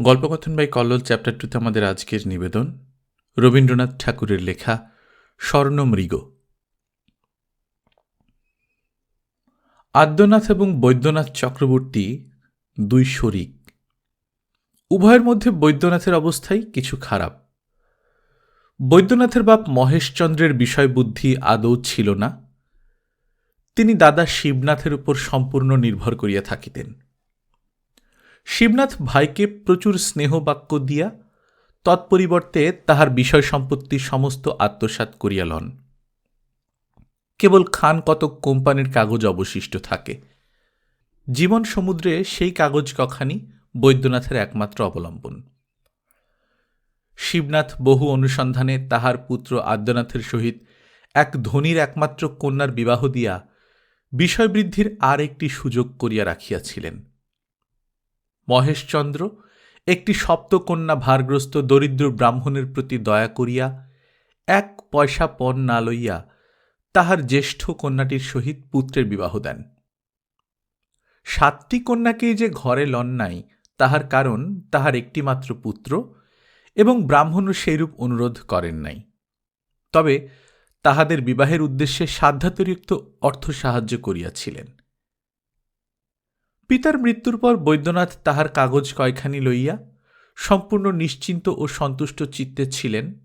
গল্পকথন by Kallol chapter টুতে আমাদের আজকের নিবেদন, রবীন্দ্রনাথ ঠাকুরের লেখা স্বর্ণমৃগ। আদ্যনাথ এবং বৈদ্যনাথ চক্রবর্তী দুই শরিক। উভয়ের মধ্যে বৈদ্যনাথের অবস্থাই কিছু খারাপ। বৈদ্যনাথের বাপ মহেশচন্দ্রের বিষয়বুদ্ধি আদৌ ছিল না। তিনি দাদা শিবনাথের উপর সম্পূর্ণ নির্ভর করিয়া থাকিতেন। শিবনাথ ভাইকে প্রচুর স্নেহ বাক্য দিয়া তৎপরিবর্তে তাহার বিষয় সম্পত্তি সমস্ত আত্মসাৎ করিয়া লন। কেবল খান কতক কোম্পানির কাগজ অবশিষ্ট থাকে। জীবন সমুদ্রে সেই কাগজ কখানি বৈদ্যনাথের একমাত্র অবলম্বন। শিবনাথ বহু অনুসন্ধানে তাহার পুত্র আদ্যনাথের সহিত এক ধনীর একমাত্র কন্যার বিবাহ দিয়া বিষয়বৃদ্ধির আর একটি সুযোগ করিয়া রাখিয়াছিলেন। মহেশচন্দ্র, একটি সপ্তকন্যা ভারগ্রস্ত দরিদ্র ব্রাহ্মণের প্রতি দয়া করিয়া এক পয়সা পণ না লইয়া তাহার জ্যেষ্ঠ কন্যাটির সহিত পুত্রের বিবাহ দেন। সাতটি কন্যাকেই যে ঘরে লন নাই, তাহার কারণ তাহার একটিমাত্র পুত্র এবং ব্রাহ্মণও সেইরূপ অনুরোধ করেন নাই। তবে তাহাদের বিবাহের উদ্দেশ্যে সাধ্যাতিরিক্ত অর্থ সাহায্য করিয়াছিলেন। পিতার মৃত্যুর পর বৈদ্যনাথ তাহার কাগজ কয়খানি লইয়া সম্পূর্ণ নিশ্চিন্ত ও সন্তুষ্ট চিত্তে ছিলেন।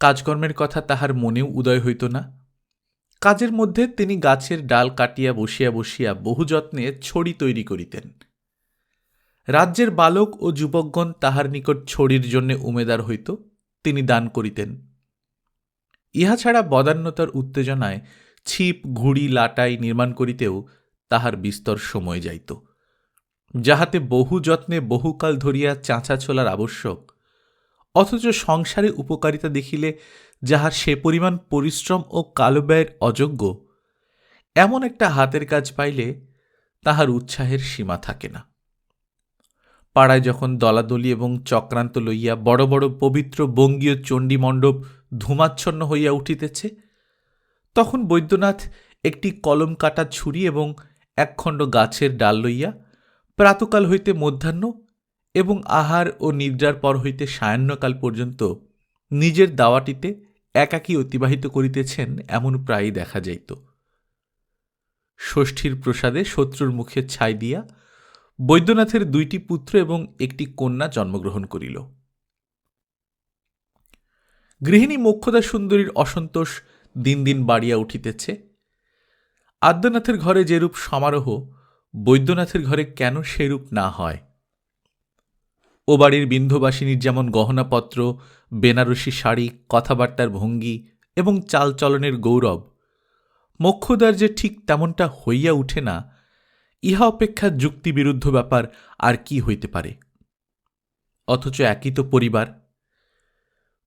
কাজকর্মের কথা তাহার মনেও উদয় হইত না। কাজের মধ্যে তিনি গাছের ডাল কাটিয়া বসিয়া বসিয়া বহু যত্নে ছড়ি তৈরি করিতেন। রাজ্যের বালক ও যুবকগণ তাহার নিকট ছড়ির জন্য উমেদার হইত, তিনি দান করিতেন। ইহা ছাড়া বদান্যতার উত্তেজনায় ছিপ, ঘুড়ি, লাটাই নির্মাণ করিতেও তাহার বিস্তর সময় যাইত। যাহাতে বহু যত্নে বহুকাল ধরিয়া চাঁচা ছোলার আবশ্যক, অথচ সংসারে উপকারিতা দেখিলে যাহার সে পরিমাণ পরিশ্রম ও কালব্যয়ের অযোগ্য, এমন একটা হাতের কাজ পাইলে তাহার উৎসাহের সীমা থাকে না। পাড়ায় যখন দলাদলি এবং চক্রান্ত লইয়া বড় বড় পবিত্র বঙ্গীয় চণ্ডীমণ্ডপ ধূমাচ্ছন্ন হইয়া উঠিতেছে, তখন বৈদ্যনাথ একটি কলম কাটা ছুরি এবং একখণ্ড গাছের ডাল লইয়া প্রাতকাল হইতে মধ্যাহ্ন এবং আহার ও নিদ্রার পর হইতে সায়াহ্নকাল পর্যন্ত নিজের দাওয়াটিতে একাকী অতিবাহিত করিতেছেন এমন প্রায়ই দেখা যাইত। ষষ্ঠীর প্রসাদে শত্রুর মুখে ছাই দিয়া বৈদ্যনাথের দুইটি পুত্র এবং একটি কন্যা জন্মগ্রহণ করিল। গৃহিণী মোক্ষদা সুন্দরীর অসন্তোষ দিন দিন বাড়িয়া উঠিতেছে। আদ্যনাথের ঘরে যেরূপ সমারোহ, বৈদ্যনাথের ঘরে কেন সেরূপ না হয়? ও বাড়ির বিন্ধবাসিনীর যেমন গহনাপত্র, বেনারসি শাড়ি, কথাবার্তার ভঙ্গি এবং চালচলনের গৌরব, মোক্ষদার যে ঠিক তেমনটা হইয়া উঠে না, ইহা অপেক্ষা যুক্তিবিরুদ্ধ ব্যাপার আর কি হইতে পারে? অথচ একই তো পরিবার।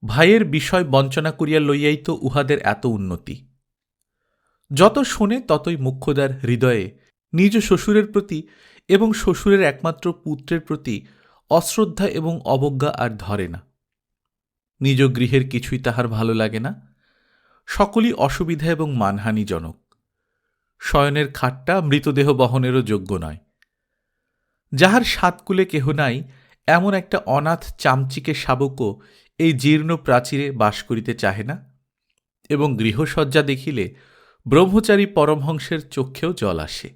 ভাইয়ের বিষয় বঞ্চনা করিয়া লইয়াই তো উহাদের এত উন্নতি। যত শোনে ততই মুখ্যদার হৃদয়ে নিজ শ্বশুরের প্রতি এবং শ্বশুরের একমাত্র পুত্রের প্রতি অশ্রদ্ধা এবং অবজ্ঞা আর ধরে না। নিজ গৃহের কিছুই তাহার ভালো লাগে না। সকলই অসুবিধা এবং মানহানিজনক। শয়নের খাটটা মৃতদেহ বহনেরও যোগ্য নয়। যাহার সাতকুলে কেহ নাই, এমন একটা অনাথ চামচিকে শাবকও এই জীর্ণ প্রাচীরে বাস করিতে চাহে না। এবং গৃহসজ্জা দেখিলে ব্রহ্মচারী পরমহংসের চক্ষেও জল আসে।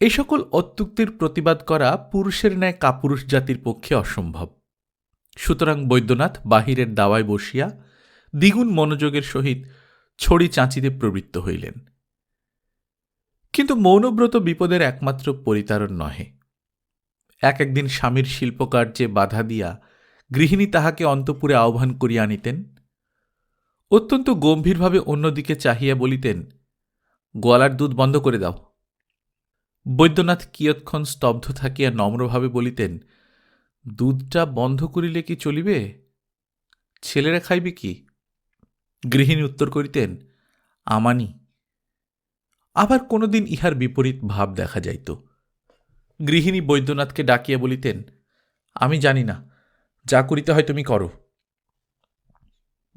এই সকল অত্যুক্তির প্রতিবাদ করা পুরুষের ন্যায় কাপুরুষ জাতির পক্ষে অসম্ভব। সুতরাং বৈদ্যনাথ বাহিরের দাওয়ায় বসিয়া দ্বিগুণ মনোযোগের সহিত ছড়ি চাঁচিতে প্রবৃত্ত হইলেন। কিন্তু মৌনব্রত বিপদের একমাত্র পরিতারণ নহে। এক একদিন স্বামীর শিল্পকার্যে বাধা দিয়া গৃহিণী তাহাকে অন্তপুরে আহ্বান করিয়া আনিতেন। অত্যন্ত গম্ভীরভাবে অন্যদিকে চাহিয়া বলিতেন, গোয়ালার দুধ বন্ধ করে দাও। বৈদ্যনাথ কিয়ৎক্ষণ স্তব্ধ থাকিয়া নম্রভাবে বলিতেন, দুধটা বন্ধ করিলে কি চলিবে? ছেলেরা খাইবে কি? গৃহিণী উত্তর করিতেন, আমানি। আবার কোনোদিন ইহার বিপরীত ভাব দেখা যাইত। গৃহিণী বৈদ্যনাথকে ডাকিয়া বলিতেন, আমি জানি না, যা করিতে হয় তুমি করো।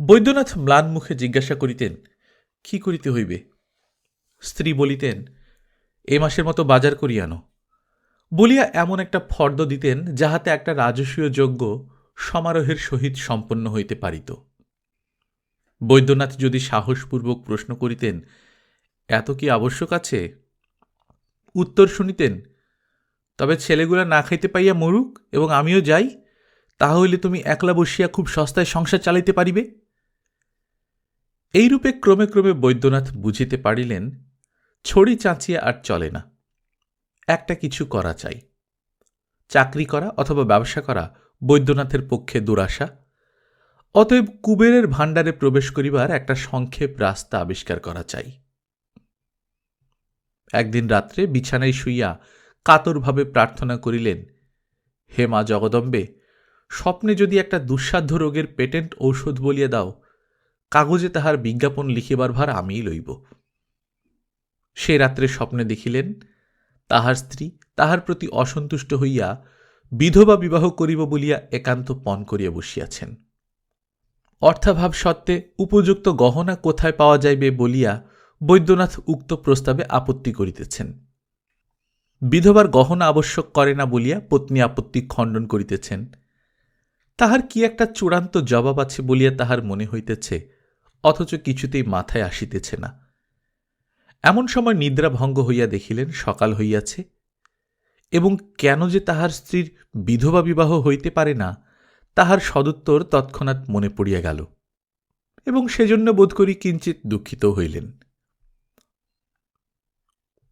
বৈদ্যনাথ ম্লান মুখে জিজ্ঞাসা করিতেন, কি করিতে হইবে? স্ত্রী বলিতেন, এ মাসের মতো বাজার করিয়া আনো। বলিয়া এমন একটা ফর্দ দিতেন, যাহাতে একটা রাজস্বীয় যজ্ঞ সমারোহের সহিত সম্পন্ন হইতে পারিত। বৈদ্যনাথ যদি সাহসপূর্বক প্রশ্ন করিতেন, এত কি আবশ্যক আছে? উত্তর শুনিতেন, তবে ছেলেগুলা না খাইতে পাইয়া মরুক এবং আমিও যাই, তাহলে তুমি একলা বসিয়া খুব সস্তায় সংসার চালাইতে পারিবে। এইরূপে ক্রমে ক্রমে বৈদ্যনাথ বুঝিতে পারিলেন, ছড়ি চাঁচিয়া আর চলে না। একটা কিছু করা চাই। চাকরি করা অথবা ব্যবসা করা বৈদ্যনাথের পক্ষে দুরাশা। অতএব কুবেরের ভাণ্ডারে প্রবেশ করিবার একটা সংক্ষেপ রাস্তা আবিষ্কার করা চাই। একদিন রাত্রে বিছানায় শুইয়া কাতরভাবে প্রার্থনা করিলেন, হে মা জগদম্বে, স্বপ্নে যদি একটা দুঃসাধ্য রোগের পেটেন্ট ঔষধ বলিয়া দাও কাগজে তাহার বিজ্ঞাপন লিখিবার ভার আমিই লইব। সে রাত্রে স্বপ্নে দেখিলেন, তাহার স্ত্রী তাহার প্রতি অসন্তুষ্ট হইয়া বিধবা বিবাহ করিব বলিয়া একান্ত পণ করিয়া বসিয়াছেন। অর্থাভাব সত্ত্বে উপযুক্ত গহনা কোথায় পাওয়া যাইবে বলিয়া বৈদ্যনাথ উক্ত প্রস্তাবে আপত্তি করিতেছেন। বিধবার গহনা আবশ্যক করে না বলিয়া পত্নী আপত্তি খণ্ডন করিতেছেন। তাহার কি একটা চূড়ান্ত জবাব আছে বলিয়া তাহার মনে হইতেছে অথচ কিছুতেই মাথায় আসিতেছে না। এমন সময় নিদ্রা ভঙ্গ হইয়া দেখিলেন, সকাল হইয়াছে এবং কেন যে তাহার স্ত্রীর বিধবা বিবাহ হইতে পারে না, তাহার সদুত্তর তৎক্ষণাৎ মনে পড়িয়া গেল এবং সেজন্য বোধ করি কিঞ্চিত দুঃখিত হইলেন।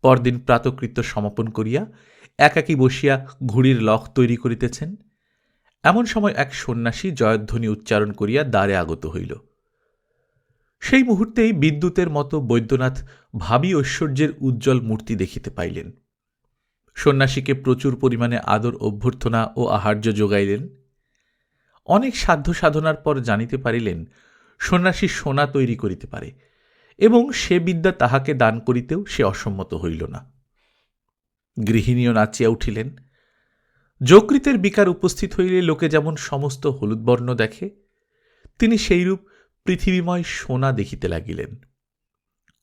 পরদিন প্রাতকৃত্য সমাপন করিয়া একাকী বসিয়া ঘুড়ির লখ তৈরি করিতেছেন। এমন সময় এক সন্ন্যাসী জয়ধ্বনি উচ্চারণ করিয়া দ্বারে আগত হইল। সেই মুহূর্তেই বিদ্যুতের মতো বৈদ্যনাথ ভাবী ঐশ্বর্যের উজ্জ্বল মূর্তি দেখিতে পাইলেন। সন্ন্যাসীকে প্রচুর পরিমাণে আদর, অভ্যর্থনা ও আহার্য যোগাইলেন। অনেক সাধ্য সাধনার পর জানিতে পারিলেন, সন্ন্যাসী সোনা তৈরি করিতে পারে এবং সে বিদ্যা তাহাকে দান করিতেও সে অসম্মত হইল না। গৃহিণীও নাচিয়া উঠিলেন। যকৃতের বিকার উপস্থিত হইলে লোকে যেমন সমস্ত হলুদ বর্ণ দেখে, তিনি সেইরূপ পৃথিবীময় সোনা দেখিতে লাগিলেন।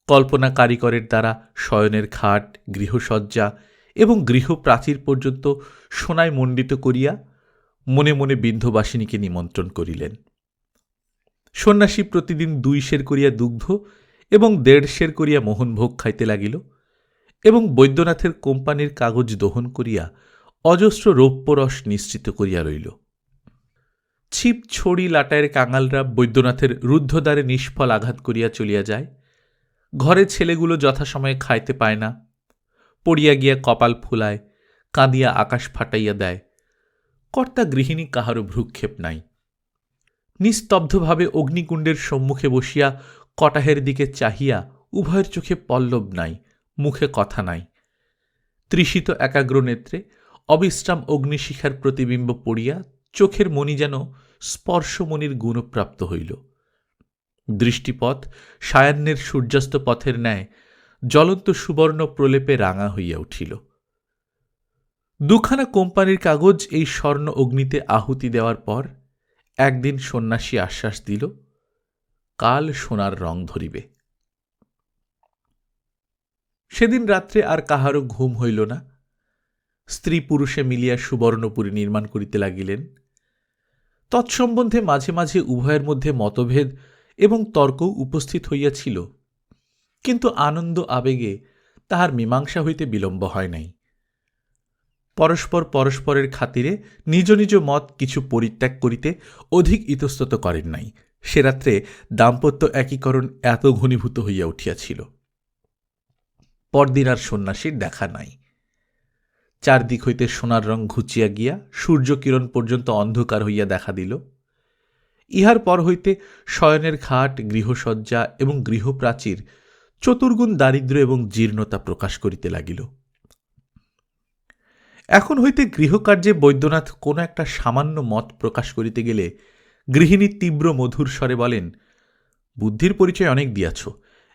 কল্পনা কারিকরের দ্বারা শয়নের খাট, গৃহসজ্জা এবং গৃহপ্রাচীর পর্যন্ত সোনায় মণ্ডিত করিয়া মনে মনে বিন্ধবাসিনীকে নিমন্ত্রণ করিলেন। সন্ন্যাসী প্রতিদিন দুই সের করিয়া দুগ্ধ এবং দেড় সের করিয়া মোহনভোগ খাইতে লাগিল এবং বৈদ্যনাথের কোম্পানির কাগজ দহন করিয়া অজস্র রৌপ্যরস নিশ্চিত করিয়া রইল। ছিপ ছড়ি লাটায়ের কাঙালরা বৈদ্যনাথের রুদ্ধদ্বারে নিষ্ফল আঘাত করিয়া চলিয়া যায়। ঘরে ছেলেগুলো যথাসময়ে খাইতে পায় না। পড়িয়া গিয়া কপাল ফুলায়, কাঁদিয়া আকাশ ফাটাইয়া দেয়। কর্তা গৃহিণী কাহারও ভ্রুক্ষেপ নাই। নিস্তব্ধভাবে অগ্নিকুণ্ডের সম্মুখে বসিয়া কটাহের দিকে চাহিয়া উভয়ের চোখে পল্লব নাই, মুখে কথা নাই। তৃষিত একাগ্র নেত্রে অবিশ্রাম অগ্নিশিখার প্রতিবিম্ব পড়িয়া চোখের মণি যেন স্পর্শমণির গুণপ্রাপ্ত হইল। দৃষ্টিপথ সায়ান্নের সূর্যাস্ত পথের ন্যায় জ্বলন্ত সুবর্ণ প্রলেপে রাঙা হইয়া উঠিল। দুখানা কোম্পানির কাগজ এই স্বর্ণ অগ্নিতে আহুতি দেওয়ার পর একদিন সন্ন্যাসী আশ্বাস দিল, কাল সোনার রং ধরিবে। সেদিন রাত্রে আর কাহারও ঘুম হইল না। স্ত্রী পুরুষে মিলিয়া সুবর্ণপুরী নির্মাণ করিতে লাগিলেন। তৎসম্বন্ধে মাঝে মাঝে উভয়ের মধ্যে মতভেদ এবং তর্কও উপস্থিত হইয়াছিল। কিন্তু আনন্দ আবেগে তাহার মীমাংসা হইতে বিলম্ব হয় নাই। পরস্পর পরস্পরের খাতিরে নিজ নিজ মত কিছু পরিত্যাগ করিতে অধিক ইতস্তত করেন নাই। সে রাত্রে দাম্পত্য একীকরণ এত ঘনীভূত হইয়া উঠিয়াছিল। পরদিন আর সন্ন্যাসীর দেখা নাই। চারদিক হইতে সোনার রং ঘুচিয়া গিয়া সূর্যকিরণ পর্যন্ত অন্ধকার হইয়া দেখা দিল। ইহার পর হইতে শয়নের খাট, গৃহসজ্জা এবং গৃহপ্রাচীর চতুর্গুণ দারিদ্র এবং জীর্ণতা প্রকাশ করিতে লাগিল। এখন হইতে গৃহকার্যে বৈদ্যনাথ কোনো একটা সামান্য মত প্রকাশ করিতে গেলে গৃহিণী তীব্র মধুর স্বরে বলেন, বুদ্ধির পরিচয় অনেক দিয়াছ,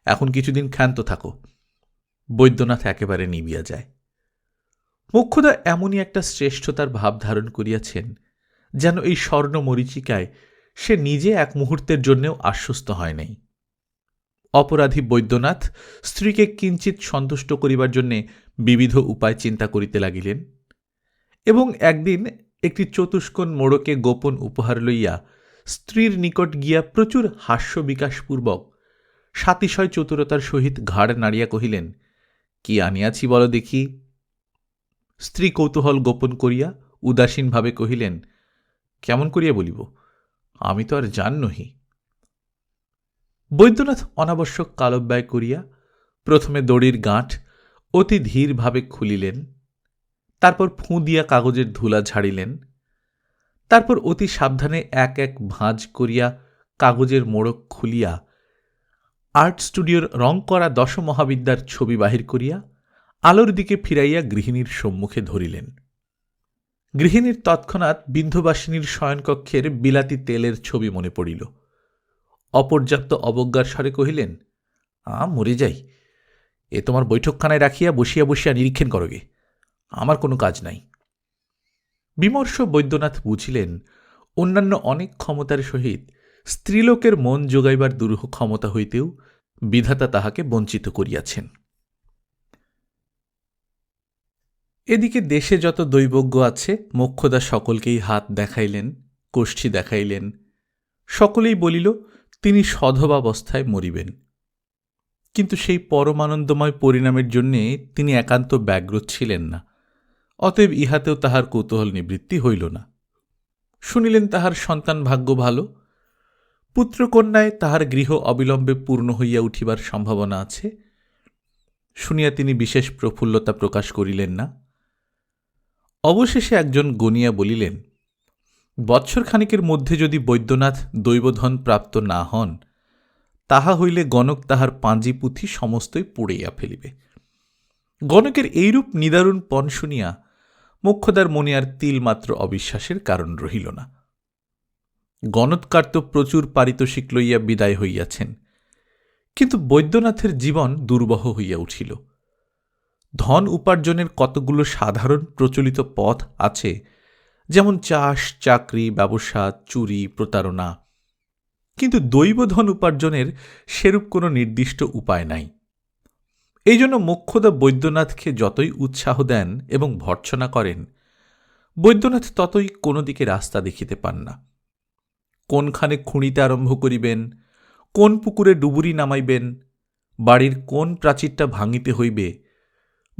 এখন কিছুদিন ক্ষান্ত থাকো। বৈদ্যনাথ একেবারে নিবিয়া যায়। মোক্ষদা এমনই একটা শ্রেষ্ঠতার ভাব ধারণ করিয়াছেন, যেন এই স্বর্ণ মরিচিকায় সে নিজে এক মুহূর্তের জন্যেও আশ্বস্ত হয় নাই। অপরাধী বৈদ্যনাথ স্ত্রীকে কিঞ্চিত সন্তুষ্ট করিবার জন্যে বিবিধ উপায় চিন্তা করিতে লাগিলেন এবং একদিন একটি চতুষ্কোণ মোড়কে গোপন উপহার লইয়া স্ত্রীর নিকট গিয়া প্রচুর হাস্য বিকাশপূর্বক সাতিশয় চতুরতার সহিত ঘাড় নাড়িয়া কহিলেন, কি আনিয়াছি বল দেখি? স্ত্রী কৌতূহল গোপন করিয়া উদাসীনভাবে কহিলেন, কেমন করিয়া বলিব? আমি তো আর জান নহি। বৈদ্যনাথ অনাবশ্যক কালব্যয় করিয়া প্রথমে দড়ির গাঁঠ অতি ধীরভাবে খুলিলেন, তারপর ফুঁ দিয়া কাগজের ধুলা ঝাড়িলেন, তারপর অতি সাবধানে এক এক ভাঁজ করিয়া কাগজের মোড়ক খুলিয়া আর্ট স্টুডিওর রং করা দশ মহাবিদ্যার ছবি বাহির করিয়া আলোর দিকে ফিরাইয়া গৃহিণীর সম্মুখে ধরিলেন। গৃহিণীর তৎক্ষণাৎ বিন্ধবাসিনীর শয়নকক্ষের বিলাতি তেলের ছবি মনে পড়িল। অপর্যাপ্ত অবজ্ঞার স্বরে কহিলেন, আ, মরে যাই। এ তোমার বৈঠকখানায় রাখিয়া বসিয়া বসিয়া নিরীক্ষণ করগে আমার কোনো কাজ নাই। বিমর্ষ বৈদ্যনাথ বুঝিলেন, অন্যান্য অনেক ক্ষমতার সহিত স্ত্রীলোকের মন যোগাইবার দুরূহ ক্ষমতা হইতেও বিধাতা তাহাকে বঞ্চিত করিয়াছেন। এদিকে দেশে যত দৈবজ্ঞ আছে, মোক্ষদা সকলকেই হাত দেখাইলেন, কোষ্ঠী দেখাইলেন। সকলেই বলিল, তিনি সধবাবস্থায় মরিবেন। কিন্তু সেই পরমানন্দময় পরিণামের জন্যে তিনি একান্ত ব্যগ্র ছিলেন না। অতএব ইহাতেও তাহার কৌতূহল নিবৃত্তি হইল না। শুনিলেন তাহার সন্তান ভাগ্য ভালো। পুত্রকন্যায় তাহার গৃহ অবিলম্বে পূর্ণ হইয়া উঠিবার সম্ভাবনা আছে। শুনিয়া তিনি বিশেষ প্রফুল্লতা প্রকাশ করিলেন না। অবশেষে একজন গনিয়া বলিলেন, বৎসর খানিকের মধ্যে যদি বৈদ্যনাথ দৈবধন প্রাপ্ত না হন, তাহা হইলে গণক তাহার পাঁজি পুঁথি সমস্তই পুড়াইয়া ফেলিবে। গণকের এইরূপ নিদারুণ পণ শুনিয়া মোক্ষদার মনে আর তিলমাত্র অবিশ্বাসের কারণ রহিল না। গণৎকার তো প্রচুর পারিতোষিক লইয়া বিদায় হইয়াছেন, কিন্তু বৈদ্যনাথের জীবন দুর্বহ হইয়া উঠিল। ধন উপার্জনের কতগুলো সাধারণ প্রচলিত পথ আছে? যেমন চাষ, চাকরি, ব্যবসা, চুরি, প্রতারণা। কিন্তু দৈব ধন উপার্জনের সেরূপ কোনো নির্দিষ্ট উপায় নাই। এই জন্য মোক্ষদা বৈদ্যনাথকে যতই উৎসাহ দেন এবং ভর্ৎসনা করেন, বৈদ্যনাথ ততই কোনো দিকে রাস্তা দেখিতে পান না। কোনখানে খুঁড়িতে আরম্ভ করিবেন, কোন পুকুরে ডুবুরি নামাইবেন, বাড়ির কোন প্রাচীরটা ভাঙিতে হইবে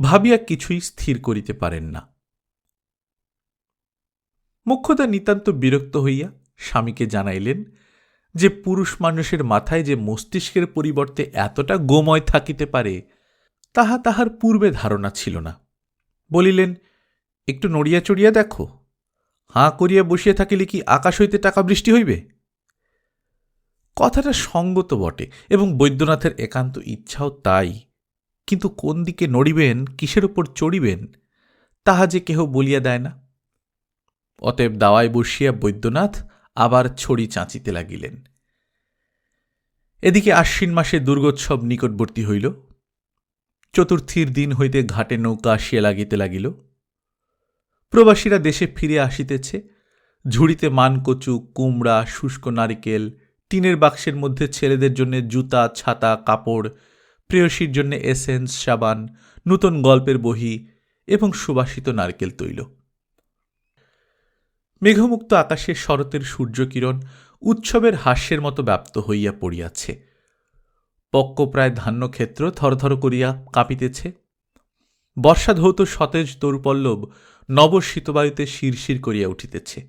ভাবিয়া কিছুই স্থির করিতে পারেন না। মুখ্যদা নিতান্ত বিরক্ত হইয়া স্বামীকে জানাইলেন যে, পুরুষ মানুষের মাথায় যে মস্তিষ্কের পরিবর্তে এতটা গোময় থাকিতে পারে, তাহা তাহার পূর্বে ধারণা ছিল না। বলিলেন, একটু নড়িয়া চড়িয়া দেখো। হাঁ করিয়া বসিয়া থাকিলে কি আকাশ হইতে টাকা বৃষ্টি হইবে? কথাটা সঙ্গত বটে এবং বৈদ্যনাথের একান্ত ইচ্ছাও তাই। কিন্তু কোন দিকে নড়িবেন, কিসের উপর চড়িবেন, তাহা যে কেহ বলিয়া দেয় না। অতএব দাওয়ায় বসিয়া বৈদ্যনাথ আবার ছড়ি চাঁচিতে লাগিলেন। এদিকে আশ্বিন মাসে দুর্গোৎসব নিকটবর্তী হইল। চতুর্থীর দিন হইতে ঘাটে নৌকা আসিয়া লাগিতে লাগিল। প্রবাসীরা দেশে ফিরে আসিতেছে। ঝুড়িতে মানকচু, কুমড়া, শুষ্ক নারিকেল, টিনের বাক্সের মধ্যে ছেলেদের জন্য জুতা, ছাতা, কাপড় প্রেয়সীর জন্য এসেন্স, সাবান, নূতন গল্পের বহি এবং সুবাসিত নারকেল তৈল। মেঘমুক্ত আকাশে শরতের সূর্যকিরণ উৎসবের হাস্যের মতো ব্যাপ্ত হইয়া পড়িয়াছে। পক্কপ্রায় ধান্যক্ষেত্র থরথর করিয়া কাঁপিতেছে। বর্ষাধৌত সতেজ তরুপল্লব নব শীতবায়ুতে শিরশির করিয়া উঠিতেছে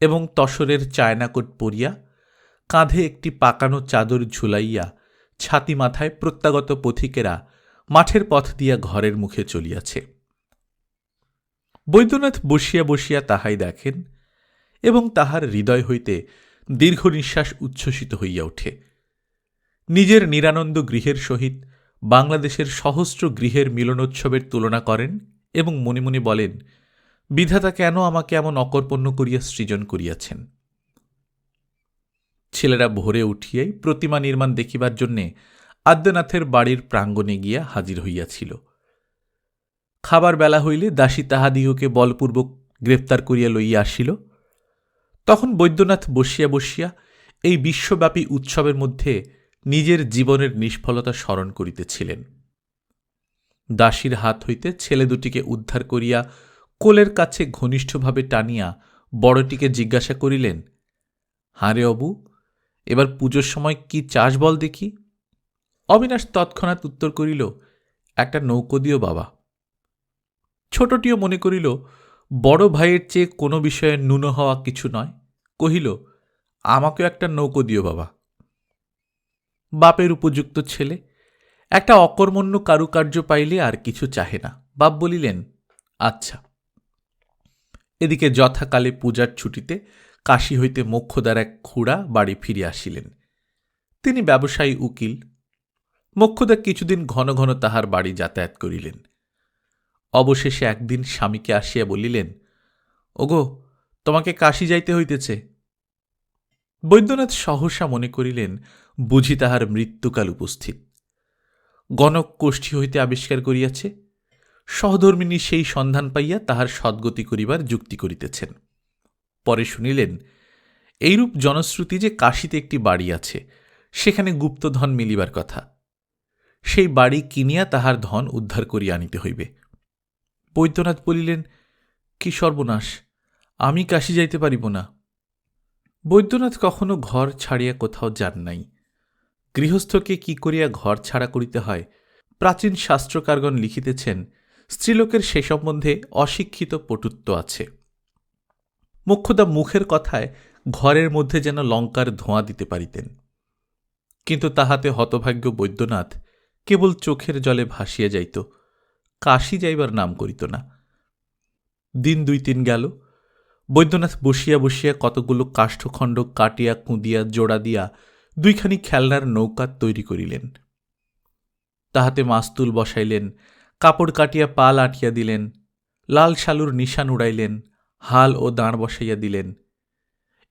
এবং তসরের চায়নাকোট পরিয়া কাঁধে একটি পাকানো চাদর ঝুলাইয়া ছাতি মাথায় প্রত্যাগত পথিকেরা মাঠের পথ দিয়া ঘরের মুখে চলিয়াছে। বৈদ্যনাথ বসিয়া বসিয়া তাহাই দেখেন এবং তাহার হৃদয় হইতে দীর্ঘ নিঃশ্বাস উচ্ছ্বসিত হইয়া ওঠে। নিজের নিরানন্দ গৃহের সহিত বাংলাদেশের সহস্র গৃহের মিলনোৎসবের তুলনা করেন এবং মনে মনে বলেন, বিধাতা কেন আমাকে এমন অকর্পণ্য করিয়া সৃজন করিয়াছেন? ছেলেরা ভোরে উঠিয়াই প্রতিমা নির্মাণ দেখিবার জন্যে আদ্যনাথের বাড়ির প্রাঙ্গণে গিয়া হাজির হইয়াছিল। খাবার বেলা হইলে দাসী তাহাদিগকে বলপূর্বক গ্রেপ্তার করিয়া লইয়া আসিল। তখন বৈদ্যনাথ বসিয়া বসিয়া এই বিশ্বব্যাপী উৎসবের মধ্যে নিজের জীবনের নিষ্ফলতা স্মরণ করিতেছিলেন। দাসীর হাত হইতে ছেলে দুটিকে উদ্ধার করিয়া কোলের কাছে ঘনিষ্ঠভাবে টানিয়া বড়টিকে জিজ্ঞাসা করিলেন হাঁ রে অবু এবার পুজোর সময় কি চাষ বল দেখি? অবিনাশ তৎক্ষণাৎ উত্তর করিল, একটা নৌকো দিও বাবা। ছোটটিও মনে করিল, বড় ভাইয়ের চেয়ে কোনো বিষয়ে ন্যূন হওয়া কিছু নয়। কহিল, আমাকেও একটা নৌকো দিও বাবা। বাপের উপযুক্ত ছেলে, একটা অকর্মণ্য কারুকার্য পাইলে আর কিছু চাহে না। বাপ বলিলেন আচ্ছা। এদিকে যথাকালে পূজার ছুটিতে কাশী হইতে মোক্ষদার এক খুড়া বাড়ি ফিরে আসিলেন। তিনি ব্যবসায়ী উকিল। মোক্ষদা কিছুদিন ঘন ঘন তাহার বাড়ি যাতায়াত করিলেন। অবশেষে একদিন স্বামীকে আসিয়া বলিলেন, ওগো, তোমাকে কাশী যাইতে হইতেছে? বৈদ্যনাথ সহসা মনে করিলেন, বুঝি তাহার মৃত্যুকাল উপস্থিত। গণক কোষ্ঠী হইতে আবিষ্কার করিয়াছে। সহধর্মিনী সেই সন্ধান পাইয়া তাহার সদ্গতি করিবার যুক্তি করিতেছেন। পরে শুনিলেন, এইরূপ জনশ্রুতি যে কাশীতে একটি বাড়ি আছে, সেখানে গুপ্তধন মিলিবার কথা। সেই বাড়ি কিনিয়া তাহার ধন উদ্ধার করিয়া আনিতে হইবে। বৈদ্যনাথ বলিলেন, কি সর্বনাশ, আমি কাশী যাইতে পারিব না। বৈদ্যনাথ কখনো ঘর ছাড়িয়া কোথাও যান নাই। গৃহস্থকে কি করিয়া ঘর ছাড়া করিতে হয়, প্রাচীন শাস্ত্রকারগণ লিখিতেছেন, স্ত্রীলোকের সে সম্বন্ধে অশিক্ষিত পটুত্ব আছে। মুখ্যদা মুখের কথায় ঘরের মধ্যে যেন লঙ্কার ধোঁয়া দিতে পারিতেন। কিন্তু তাহাতে হতভাগ্য বৈদ্যনাথ কেবল চোখের জলে ভাসিয়া যাইত, কাশি যাইবার নাম করিত না। দিন দুই তিন গেল, বৈদ্যনাথ বসিয়া বসিয়া কতগুলো কাষ্ঠখণ্ড কাটিয়া কুঁদিয়া জোড়া দিয়া দুইখানি খেলনার নৌকা তৈরি করিলেন। তাহাতে মাস্তুল বসাইলেন, কাপড় কাটিয়া পাল আটিয়া দিলেন, লাল শালুর নিশান উড়াইলেন হাল ও দাঁড় বসাইয়া দিলেন।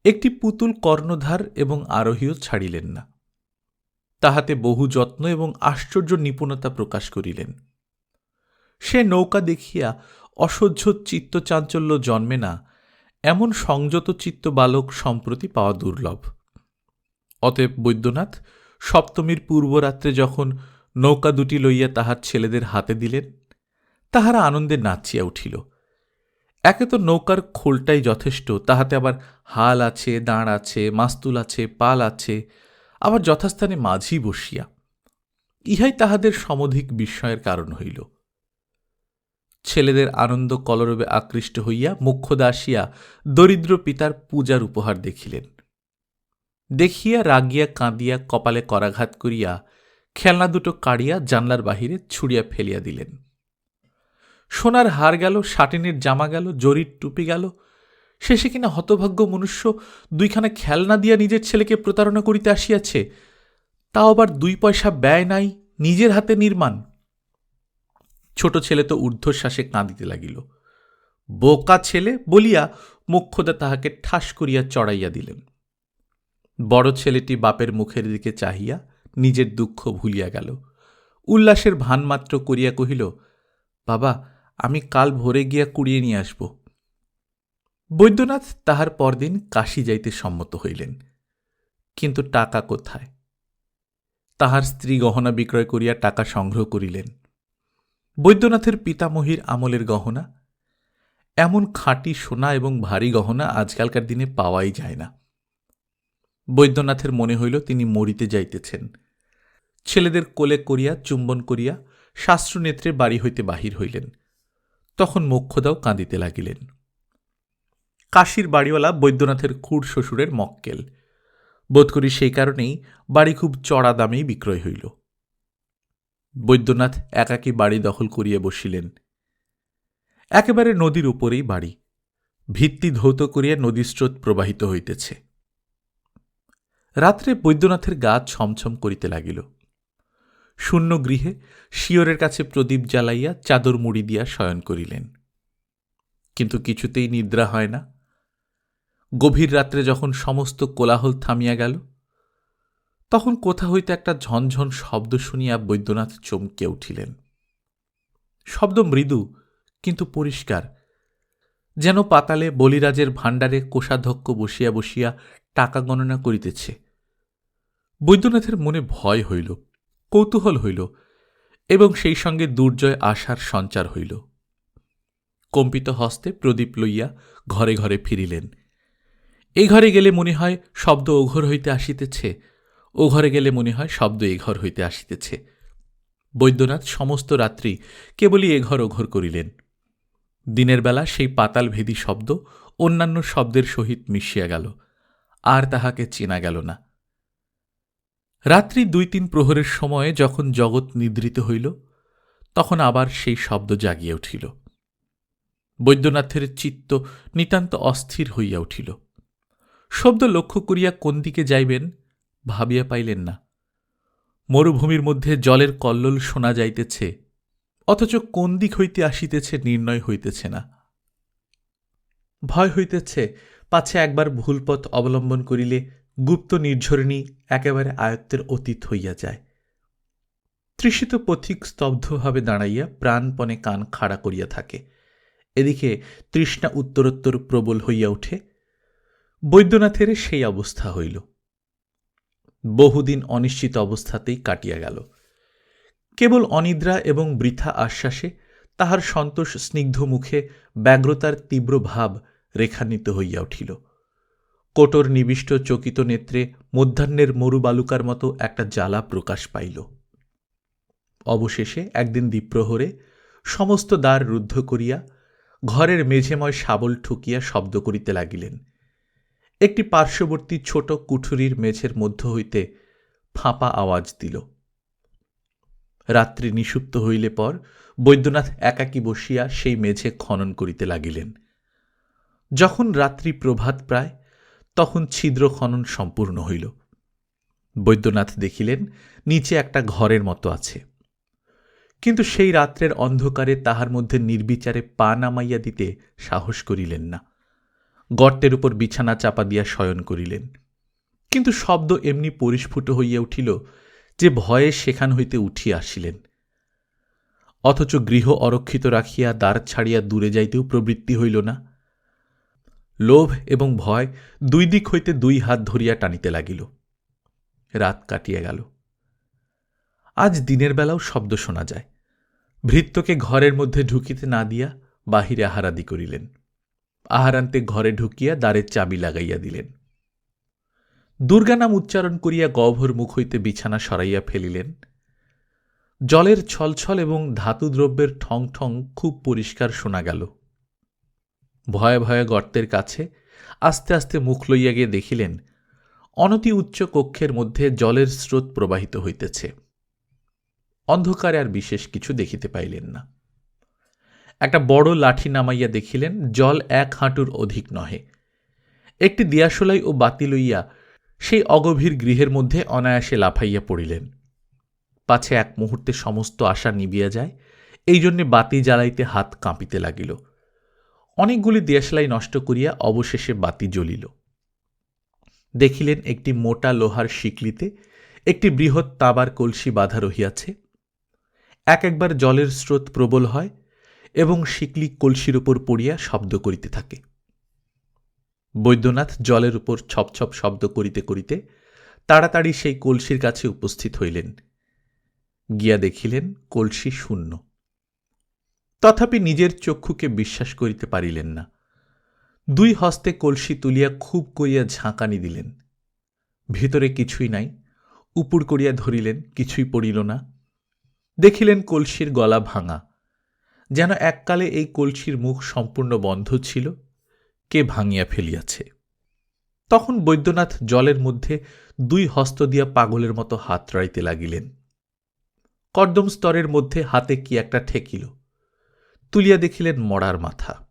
একটি পুতুল কর্ণধার এবং আরোহীও ছাড়িলেন না। তাহাতে বহু যত্ন এবং আশ্চর্য নিপুণতা প্রকাশ করিলেন। সে নৌকা দেখিয়া অসহ্য চিত্তচাঞ্চল্য জন্মে না, এমন সংযত চিত্ত বালক সম্প্রতি পাওয়া দুর্লভ। অতএব বৈদ্যনাথ, সপ্তমীর পূর্বরাত্রে যখন নৌকা দুটি লইয়া তাহার ছেলেদের হাতে দিলেন, তাহারা আনন্দে নাচিয়া উঠিল। একে তো নৌকার খোলটাই যথেষ্ট, তাহাতে আবার হাল আছে, দাঁড় আছে, মাস্তুল আছে, পাল আছে, আবার যথাস্থানে মাঝি বসিয়া। ইহাই তাহাদের সমধিক বিস্ময়ের কারণ হইল। ছেলেদের আনন্দ কলরবে আকৃষ্ট হইয়া মুখ্যদা আসিয়া দরিদ্র পিতার পূজার উপহার দেখিলেন। দেখিয়া রাগিয়া কাঁদিয়া কপালে করাঘাত করিয়া খেলনা দুটো কাড়িয়া জানলার বাহিরে ছুড়িয়া ফেলিয়া দিলেন। সোনার হার গেল সাটিনের জামা গেল, জরির টুপি গেল। শেষে কিনা হতভাগ্য মনুষ্য দুইখানা খেলনা দিয়া নিজের ছেলেকে প্রতারণা করিতে আসিয়াছে, তাও আবার দুই পয়সা ব্যয় নাই, নিজের হাতে নির্মাণ। ছোট ছেলে তো ঊর্ধ্বশ্বাসে কাঁদিতে লাগিল। বোকা ছেলে বলিয়া মুখ্যদা তাহাকে ঠাস করিয়া চড়াইয়া দিলেন। বড় ছেলেটি বাপের মুখের দিকে চাহিয়া নিজের দুঃখ ভুলিয়া গেল। উল্লাসের ভান মাত্র করিয়া কহিল, বাবা আমি কাল ভোরে গিয়া কুড়িয়ে নিয়ে আসব। বৈদ্যনাথ তাহার পরদিন কাশি যাইতে সম্মত হইলেন। কিন্তু টাকা কোথায়? তাহার স্ত্রী গহনা বিক্রয় করিয়া টাকা সংগ্রহ করিলেন। বৈদ্যনাথের পিতামহীর আমলের গহনা, এমন খাঁটি সোনা এবং ভারী গহনা আজকালকার দিনে পাওয়াই যায় না। বৈদ্যনাথের মনে হইল তিনি মরিতে যাইতেছেন। ছেলেদের কোলে করিয়া, চুম্বন করিয়া, শাস্ত্রনেত্রে বাড়ি হইতে বাহির হইলেন। তখন মোক্ষদাও কাঁদিতে লাগিলেন। কাশীর বাড়িওয়ালা বৈদ্যনাথের খুড় শ্বশুরের মক্কেল। বোধ করি সেই কারণেই বাড়ি খুব চড়া দামেই বিক্রয় হইল। বৈদ্যনাথ একাকী বাড়ি দখল করিয়া বসিলেন। একেবারে নদীর উপরেই বাড়ি। ভিত্তি ধৌত করিয়া নদীস্রোত প্রবাহিত হইতেছে। রাত্রে বৈদ্যনাথের গা ছমছম করিতে লাগিল। শূন্য গৃহে শিয়রের কাছে প্রদীপ জ্বালাইয়া চাদর মুড়ি দিয়া শয়ন করিলেন। কিন্তু কিছুতেই নিদ্রা হয় না। গভীর রাত্রে যখন সমস্ত কোলাহল থামিয়া গেল, তখন কোথা হইতে একটা ঝনঝন শব্দ শুনিয়া বৈদ্যনাথ চমকে উঠিলেন। শব্দ মৃদু, কিন্তু পরিষ্কার। যেন পাতালে বলিরাজের ভাণ্ডারে কোষাধ্যক্ষ বসিয়া বসিয়া টাকা গণনা করিতেছে। বৈদ্যনাথের মনে ভয় হইল। কৌতূহল হইল এবং সেই সঙ্গে দুর্জয় আশার সঞ্চার হইল। কম্পিত হস্তে প্রদীপ লইয়া ঘরে ঘরে ফিরিলেন। এ ঘরে গেলে মনে হয় শব্দ ও ঘর হইতে আসিতেছে, ও ঘরে গেলে মনে হয় শব্দ এ ঘর হইতে আসিতেছে। বৈদ্যনাথ সমস্ত রাত্রি কেবলই এঘর ওঘর করিলেন। দিনের বেলা সেই পাতালভেদী শব্দ অন্যান্য শব্দের সহিত মিশিয়া গেল, আর তাহাকে চেনা গেল না। রাত্রি দুই তিন প্রহরের সময়ে যখন জগৎ নিদ্রিত হইল, তখন আবার সেই শব্দ জাগিয়া উঠিল। বৈদ্যনাথের চিত্ত নিতান্ত অস্থির হইয়া উঠিল। শব্দ লক্ষ্য করিয়া কোন দিকে যাইবেন ভাবিয়া পাইলেন না। মরুভূমির মধ্যে জলের কল্লোল শোনা যাইতেছে, অথচ কোন দিক হইতে আসিতেছে নির্ণয় হইতেছে না। ভয় হইতেছে, পাছে একবার ভুল পথ অবলম্বন করিলে গুপ্ত নির্ঝরণী একেবারে আয়ত্তের অতীত হইয়া যায়। তৃষিত পথিক স্তব্ধভাবে দাঁড়াইয়া প্রাণপণে কান খাড়া করিয়া থাকে। এদিকে তৃষ্ণা উত্তরোত্তর প্রবল হইয়া ওঠে। বৈদ্যনাথের সেই অবস্থা হইল। বহুদিন অনিশ্চিত অবস্থাতেই কাটিয়া গেল। কেবল অনিদ্রা এবং বৃথা আশ্বাসে তাহার সন্তোষ স্নিগ্ধ মুখে ব্যগ্রতার তীব্র ভাব রেখান্বিত হইয়া উঠিল। কোটর নিবিষ্ট চকিত নেত্রে মধ্যাহ্নের মরুবালুকার মতো একটা জ্বালা প্রকাশ পাইল। অবশেষে একদিন দ্বীপ্রহরে সমস্ত দ্বার রুদ্ধ করিয়া ঘরের মেঝেময় শাবল ঠুকিয়া শব্দ করিতে লাগিলেন। একটি পার্শ্ববর্তী ছোট কুঠুরির মেঝের মধ্য হইতে ফাঁপা আওয়াজ দিল। রাত্রি নিষুপ্ত হইলে পর বৈদ্যনাথ একাকী বসিয়া সেই মেঝে খনন করিতে লাগিলেন। যখন রাত্রি প্রভাত প্রায় তখন ছিদ্র খনন সম্পূর্ণ হইল। বৈদ্যনাথ দেখিলেন, নিচে একটা ঘরের মতো আছে। কিন্তু সেই রাত্রের অন্ধকারে তাহার মধ্যে নির্বিচারে পা নামাইয়া দিতে সাহস করিলেন না। গর্তের উপর বিছানা চাপা দিয়া শয়ন করিলেন। কিন্তু শব্দ এমনি পরিস্ফুট হইয়া উঠিল যে ভয়ে সেখান হইতে উঠিয়া আসিলেন। অথচ গৃহ অরক্ষিত রাখিয়া দ্বার ছাড়িয়া দূরে যাইতেও প্রবৃত্তি হইল না। লোভ এবং ভয় দুই দিক হইতে দুই হাত ধরিয়া টানিতে লাগিল। রাত কাটিয়া গেল। আজ দিনের বেলাও শব্দ শোনা যায়। ভৃত্যকে ঘরের মধ্যে ঢুকিতে না দিয়া বাহিরে আহারাদি করিলেন। আহারান্তে ঘরে ঢুকিয়া দ্বারের চাবি লাগাইয়া দিলেন। দুর্গা নাম উচ্চারণ করিয়া গহ্বর মুখ হইতে বিছানা সরাইয়া ফেলিলেন। জলের ছলছল এবং ধাতুদ্রব্যের ঠং ঠং খুব পরিষ্কার শোনা গেল। ভয়ে ভয়ে গর্তের কাছে আস্তে আস্তে মুখ লইয়া গিয়ে দেখিলেন, অনতি উচ্চ কক্ষের মধ্যে জলের স্রোত প্রবাহিত হইতেছে। অন্ধকারে আর বিশেষ কিছু দেখিতে পাইলেন না। একটা বড় লাঠি নামাইয়া দেখিলেন, জল এক হাঁটুর অধিক নহে। একটি দিয়াশোলাই ও বাতি লইয়া সেই অগভীর গৃহের মধ্যে অনায়াসে লাফাইয়া পড়িলেন। পাছে এক মুহূর্তে সমস্ত আশা নিবিয়া যায় এই জন্যে বাতি জ্বালাইতে হাত কাঁপিতে লাগিল। অনেকগুলি দিয়াশলাই নষ্ট করিয়া অবশেষে বাতি জ্বলিল। দেখিলেন একটি মোটা লোহার শিকলিতে একটি বৃহৎ তাবার কলসি বাঁধা রহিয়াছে। এক একবার জলের স্রোত প্রবল হয় এবং শিকলি কলসির উপর পড়িয়া শব্দ করিতে থাকে। বৈদ্যনাথ জলের উপর ছপ শব্দ করিতে করিতে তাড়াতাড়ি সেই কলসির কাছে উপস্থিত হইলেন। গিয়া দেখিলেন কলসি শূন্য। তথাপি নিজের চক্ষুকে বিশ্বাস করিতে পারিলেন না। দুই হস্তে কলসি তুলিয়া খুব করিয়া ঝাঁকানি দিলেন। ভিতরে কিছুই নাই, উপুর করিয়া ধরিলেন, কিছুই পড়িল না। দেখিলেন কলসির গলা ভাঙা। যেন এককালে এই কলসির মুখ সম্পূর্ণ বন্ধ ছিল, কে ভাঙিয়া ফেলিয়াছে। তখন বৈদ্যনাথ জলের মধ্যে দুই হস্ত দিয়া পাগলের মতো হাত রাইতে লাগিলেন। কর্দম স্তরের মধ্যে হাতে কি একটা ঠেকিল। তুলিয়া দেখিলেন মরার মাথা।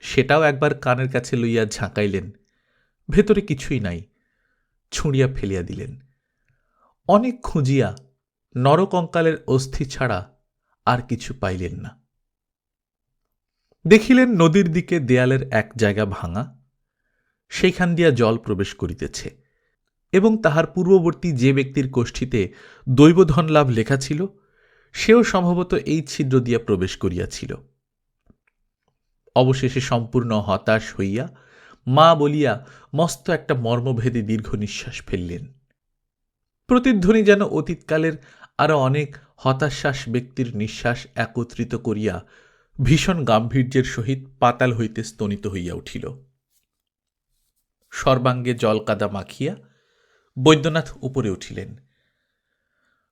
সেটাও একবার কানের কাছে লইয়া ঝাঁকাইলেন, ভেতরে কিছুই নাই, ছুঁড়িয়া ফেলিয়া দিলেন। অনেক খুঁজিয়া নরকঙ্কালের অস্থি ছাড়া আর কিছু পাইলেন না। দেখিলেন নদীর দিকে দেয়ালের এক জায়গা ভাঙা, সেইখান দিয়া জল প্রবেশ করিতেছে এবং তাহার পূর্ববর্তী যে ব্যক্তির কোষ্ঠীতে দৈবধন লাভ লেখা ছিল সেও সম্ভবত এই ছিদ্র দিয়া প্রবেশ করিয়াছিল। অবশেষে সম্পূর্ণ হতাশ হইয়া মা বলিয়া, মস্ত একটা মর্মভেদী দীর্ঘ নিঃশ্বাস ফেললেন। প্রতিধ্বনি যেন অতীতকালের আরও অনেক হতাশ্বাস ব্যক্তির নিঃশ্বাস একত্রিত করিয়া ভীষণ গাম্ভীর্যের সহিত পাতাল হইতে স্তনিত হইয়া উঠিল। সর্বাঙ্গে জলকাদা মাখিয়া বৈদ্যনাথ উপরে উঠিলেন।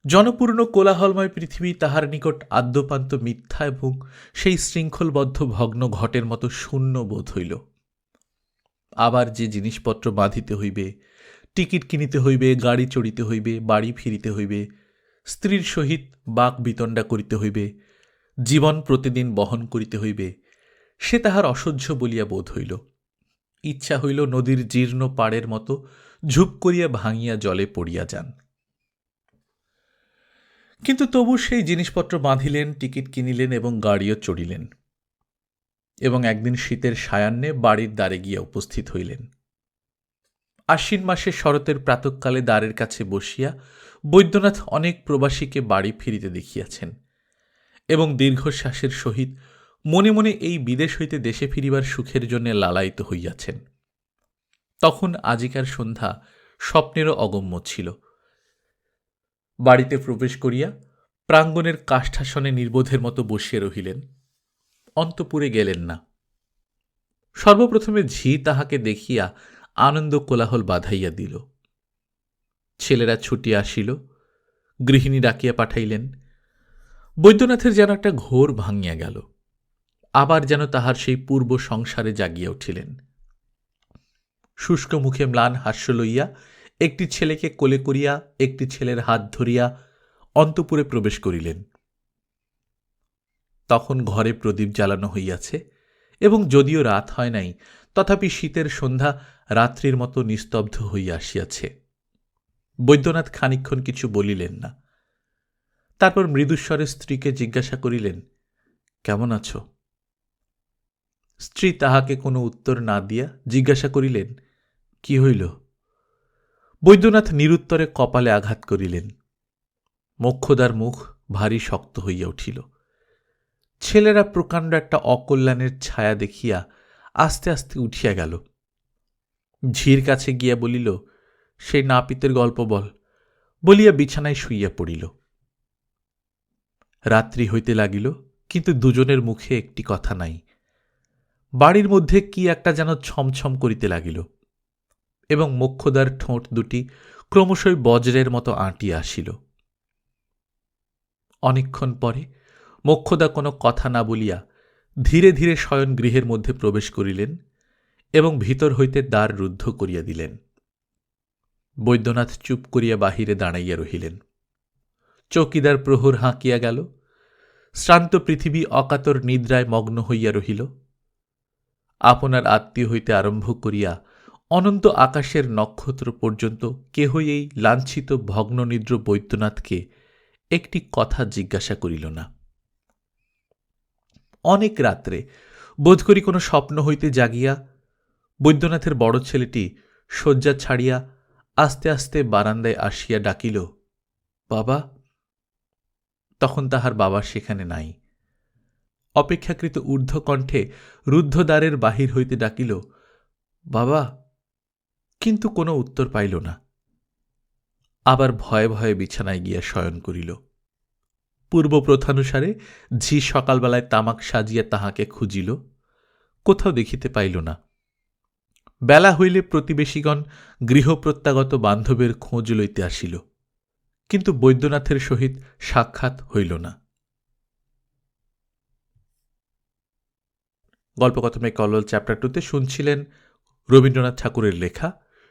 জনপূর্ণ কোলাহলময় পৃথিবী তাহার নিকট আদ্যপান্ত মিথ্যা এবং সেই শৃঙ্খলবদ্ধ ভগ্ন ঘটের মতো শূন্য বোধ হইল। আবার যে জিনিসপত্র বাঁধিতে হইবে, টিকিট কিনিতে হইবে, গাড়ি চড়িতে হইবে, বাড়ি ফিরিতে হইবে, স্ত্রীর সহিত বাক বিতণ্ডা করিতে হইবে, জীবন প্রতিদিন বহন করিতে হইবে, সে তাহার অসহ্য বলিয়া বোধ হইল। ইচ্ছা হইল নদীর জীর্ণ পাড়ের মতো ঝুপ করিয়া ভাঙিয়া জলে পড়িয়া যান। কিন্তু তবু সেই জিনিসপত্র বাঁধিলেন, টিকিট কিনিলেন এবং গাড়িও চড়িলেন এবং একদিন শীতের সায়ান্নে বাড়ির দ্বারে গিয়া উপস্থিত হইলেন। আশ্বিন মাসে শরতের প্রাতকালে দ্বারের কাছে বসিয়া বৈদ্যনাথ অনেক প্রবাসীকে বাড়ি ফিরিতে দেখিয়াছেন এবং দীর্ঘশ্বাসের সহিত মনে মনে এই বিদেশ হইতে দেশে ফিরিবার সুখের জন্য লালায়িত হইয়াছেন। তখন আজিকার সন্ধ্যা স্বপ্নেরও অগম্য ছিল। বাড়িতে প্রবেশ করিয়া প্রাঙ্গণের কাষ্ঠাসনে নির্বোধের মতো বসিয়া রহিলেন। অন্তপুরে গেলেন না। সর্বপ্রথমে ঝি তাহাকে দেখিয়া আনন্দ কোলাহল বাধাইয়া দিল। ছেলেরা ছুটিয়া আসিল, গৃহিণী ডাকিয়া পাঠাইলেন, বৈদ্যনাথের যেন একটা ঘোর ভাঙিয়া গেল। আবার যেন তাহার সেই পূর্ব সংসারে জাগিয়া উঠিলেন। শুষ্ক মুখে ম্লান হাস্য লইয়া একটি ছেলেকে কোলে করিয়া, একটি ছেলের হাত ধরিয়া অন্তপুরে প্রবেশ করিলেন। তখন ঘরে প্রদীপ জ্বালানো হইয়াছে এবং যদিও রাত হয় নাই, তথাপি শীতের সন্ধ্যা রাত্রির মতো নিস্তব্ধ হইয়া আসিয়াছে। বৈদ্যনাথ খানিক্ষণ কিছু বলিলেন না। তারপর মৃদুস্বরে স্ত্রীকে জিজ্ঞাসা করিলেন, কেমন আছো? স্ত্রী তাহাকে কোনো উত্তর না দিয়া জিজ্ঞাসা করিলেন, কি হইল? বৈদ্যনাথ নিরুত্তরে কপালে আঘাত করিলেন। মোক্ষদার মুখ ভারী শক্ত হইয়া উঠিল। ছেলেরা প্রকাণ্ড একটা অকল্যাণের ছায়া দেখিয়া আস্তে আস্তে উঠিয়া গেল। ঝির কাছে গিয়া বলিল সেই নাপিতের গল্প বল। বলিয়া বিছানায় শুইয়া পড়িল। রাত্রি হইতে লাগিল, কিন্তু দুজনের মুখে একটি কথা নাই। বাড়ির মধ্যে কি একটা যেন ছমছম করিতে লাগিল। এবং মোক্ষদার ঠোঁট দুটি ক্রমশই বজ্রের মতো আঁটিয়া আসিল। অনেকক্ষণ পরে মোক্ষদা কোনো কথা না বলিয়া ধীরে ধীরে শয়ন গৃহের মধ্যে প্রবেশ করিলেন এবং ভিতর হইতে দ্বার রুদ্ধ করিয়া দিলেন। বৈদ্যনাথ চুপ করিয়া বাহিরে দাঁড়াইয়া রহিলেন। চৌকিদার প্রহর হাঁকিয়া গেল। শ্রান্ত পৃথিবী অকাতর নিদ্রায় মগ্ন হইয়া রহিল। আপনার আত্মীয় হইতে আরম্ভ করিয়া অনন্ত আকাশের নক্ষত্র পর্যন্ত কেহই এই লাঞ্ছিত ভগ্ননিদ্র বৈদ্যনাথকে একটি কথা জিজ্ঞাসা করিল না। অনেক রাত্রে বোধ করি কোনো স্বপ্ন হইতে জাগিয়া বৈদ্যনাথের বড় ছেলেটি শয্যা ছাড়িয়া আস্তে আস্তে বারান্দায় আসিয়া ডাকিল, বাবা, তখন তাহার বাবা সেখানে নাই। অপেক্ষাকৃত ঊর্ধ্বকণ্ঠে রুদ্ধদ্বারের বাহির হইতে ডাকিল, বাবা কিন্তু কোনো উত্তর পাইল না। আবার ভয়ে ভয়ে বিছানায় গিয়া শয়ন করিল। পূর্ব প্রথানুসারে ঝি সকালবেলায় তামাক সাজিয়া তাহাকে খুঁজিল, কোথাও দেখিতে পাইল না। বেলা হইলে প্রতিবেশীগণ গৃহপ্রত্যাগত বান্ধবের খোঁজ লইতে আসিল, কিন্তু বৈদ্যনাথের সহিত সাক্ষাৎ হইল না। গল্পকথমে কল্লোল চ্যাপ্টার টুতে শুনছিলেন রবীন্দ্রনাথ ঠাকুরের লেখা